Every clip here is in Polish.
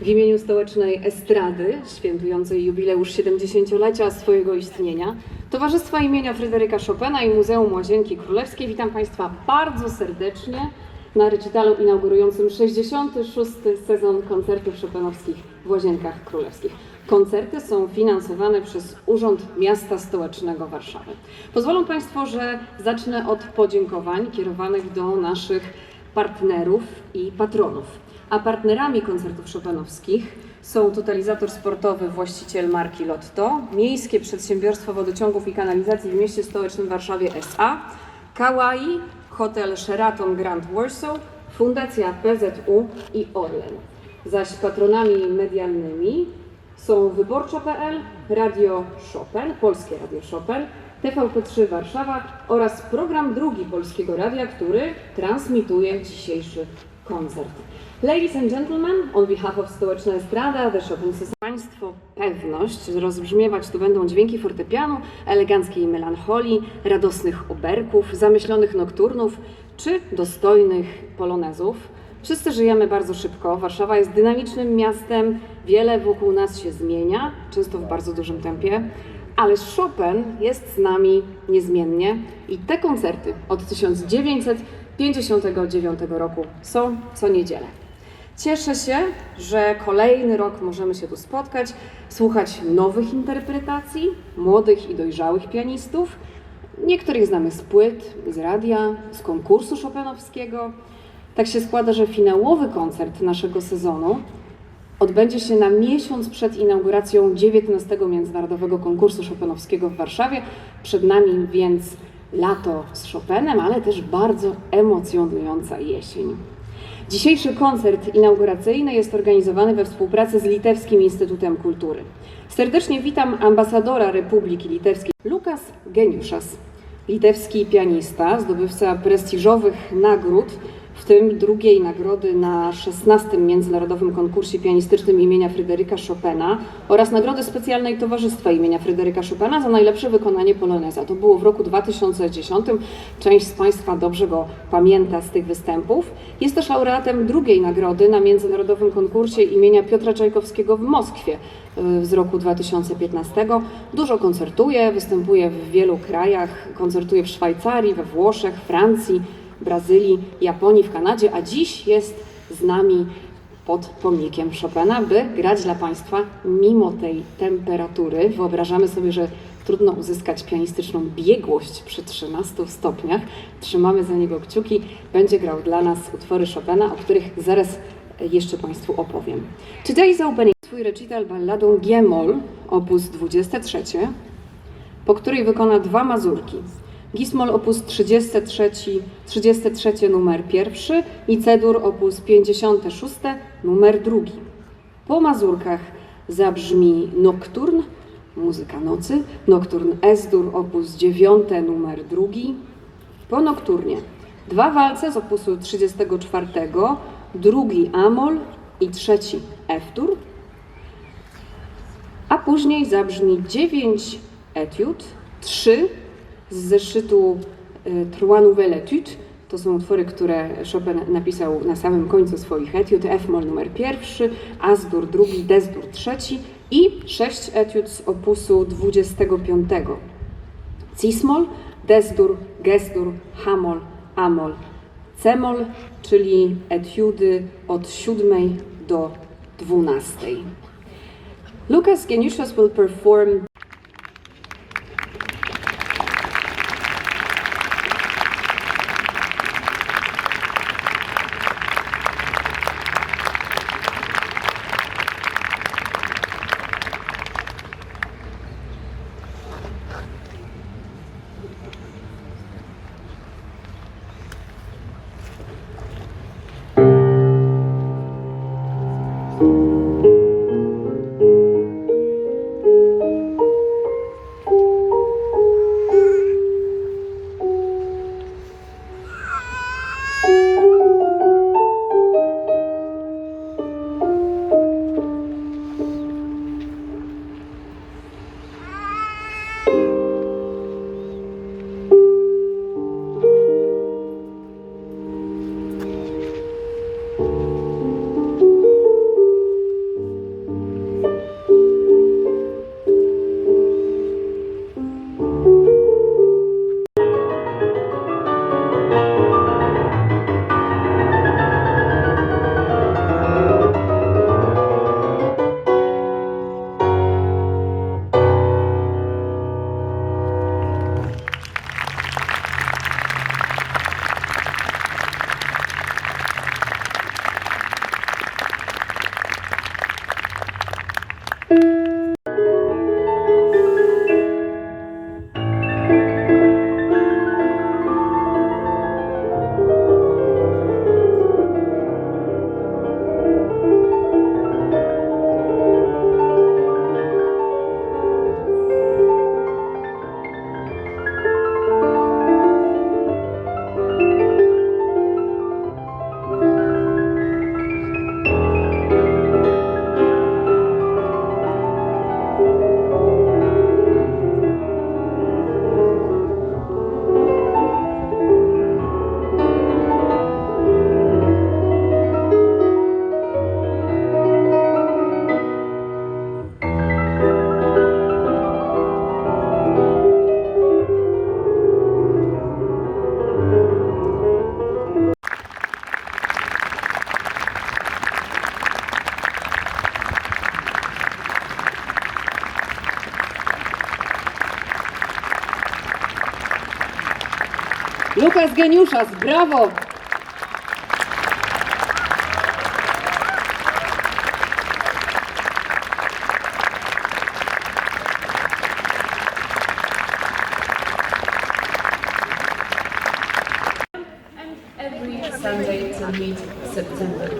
W imieniu Stołecznej Estrady, świętującej jubileusz 70-lecia swojego istnienia, Towarzystwa imienia Fryderyka Chopina i Muzeum Łazienki Królewskiej witam Państwa bardzo serdecznie na recitalu inaugurującym 66. sezon koncertów chopinowskich w Łazienkach Królewskich. Koncerty są finansowane przez Urząd Miasta Stołecznego Warszawy. Pozwolą Państwo, że zacznę od podziękowań kierowanych do naszych partnerów i patronów. A partnerami koncertów chopinowskich są Totalizator Sportowy, właściciel marki Lotto, Miejskie Przedsiębiorstwo Wodociągów i Kanalizacji w mieście stołecznym Warszawie SA, Kawaii, Hotel Sheraton Grand Warsaw, Fundacja PZU i Orlen. Zaś patronami medialnymi są Wyborcza.pl, Radio Chopin, Polskie Radio Chopin, TVP3 Warszawa oraz program drugi Polskiego Radia, który transmituje dzisiejszy koncert. Ladies and gentlemen, on behalf of Stołeczna Estrada, The Chopin Society, Państwo pewność, że rozbrzmiewać tu będą dźwięki fortepianu, eleganckiej melancholii, radosnych oberków, zamyślonych nokturnów czy dostojnych polonezów. Wszyscy żyjemy bardzo szybko. Warszawa jest dynamicznym miastem, wiele wokół nas się zmienia, często w bardzo dużym tempie, ale Chopin jest z nami niezmiennie i te koncerty od 1959 roku są co niedzielę. Cieszę się, że kolejny rok możemy się tu spotkać, słuchać nowych interpretacji młodych i dojrzałych pianistów. Niektórych znamy z płyt, z radia, z konkursu chopinowskiego. Tak się składa, że finałowy koncert naszego sezonu odbędzie się na miesiąc przed inauguracją 19 Międzynarodowego Konkursu Chopinowskiego w Warszawie. Przed nami więc lato z Chopinem, ale też bardzo emocjonująca jesień. Dzisiejszy koncert inauguracyjny jest organizowany we współpracy z Litewskim Instytutem Kultury. Serdecznie witam ambasadora Republiki Litewskiej Lukas Geniuszas, litewski pianista, zdobywca prestiżowych nagród, tym drugiej nagrody na 16. Międzynarodowym Konkursie Pianistycznym imienia Fryderyka Chopina oraz Nagrody Specjalnej Towarzystwa imienia Fryderyka Chopina za najlepsze wykonanie poloneza. To było w roku 2010. Część z Państwa dobrze go pamięta z tych występów. Jest też laureatem drugiej nagrody na Międzynarodowym Konkursie imienia Piotra Czajkowskiego w Moskwie y, z roku 2015. Dużo koncertuje, występuje w wielu krajach, koncertuje w Szwajcarii, we Włoszech, Francji, Brazylii, Japonii, w Kanadzie, a dziś jest z nami pod pomnikiem Chopina, by grać dla Państwa mimo tej temperatury. Wyobrażamy sobie, że trudno uzyskać pianistyczną biegłość przy 13 stopniach. Trzymamy za niego kciuki. Będzie grał dla nas utwory Chopina, o których zaraz jeszcze Państwu opowiem. Today's opening swój recital balladą G-moll, opus 23, po której wykona dwa mazurki. Gismol op. 33, 33 numer pierwszy i Cedur op. 56 numer drugi. Po mazurkach zabrzmi Nocturn, muzyka nocy, Nocturn S-dur op. 9 numer drugi. Po nokturnie dwa walce z opusu 34, drugi Amol i trzeci F-dur, a później zabrzmi 9 etiud, 3 z zeszytu y, Trois Nouvelles Etudes. To są utwory, które Chopin napisał na samym końcu swoich etiud. F-moll numer pierwszy, As-dur drugi, Des-dur trzeci i sześć etiud z opusu 25. Cis-moll, Des-dur, Ges-dur, Hamol, Amol, C-moll, czyli etiudy od 7 do 12. Lucas Geniuszas will perform Lukas Geniuszas, brawo! Sunday till mid-September.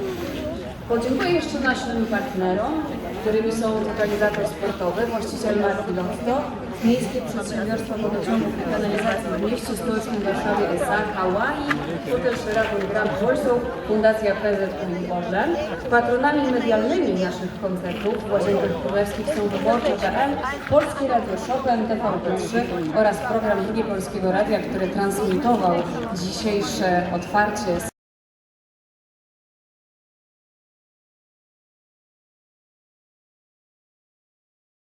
Podziękuję jeszcze naszym partnerom, którymi są totalizator sportowy, właściciel marki Lotto, Miejskie Przedsiębiorstwo Wodociągów i Kanalizacji w mieście stołecznym Warszawie S.A. Hawaii, Hotel Sheraton Grand Warsaw, Fundacja PZU Orlen. Patronami medialnymi naszych koncertów w Łazienkach Królewskich są Wyborcze.pl, Polskie Radio Chopin, TVP3 oraz program Drugie Polskiego Radia, który transmitował dzisiejsze otwarcie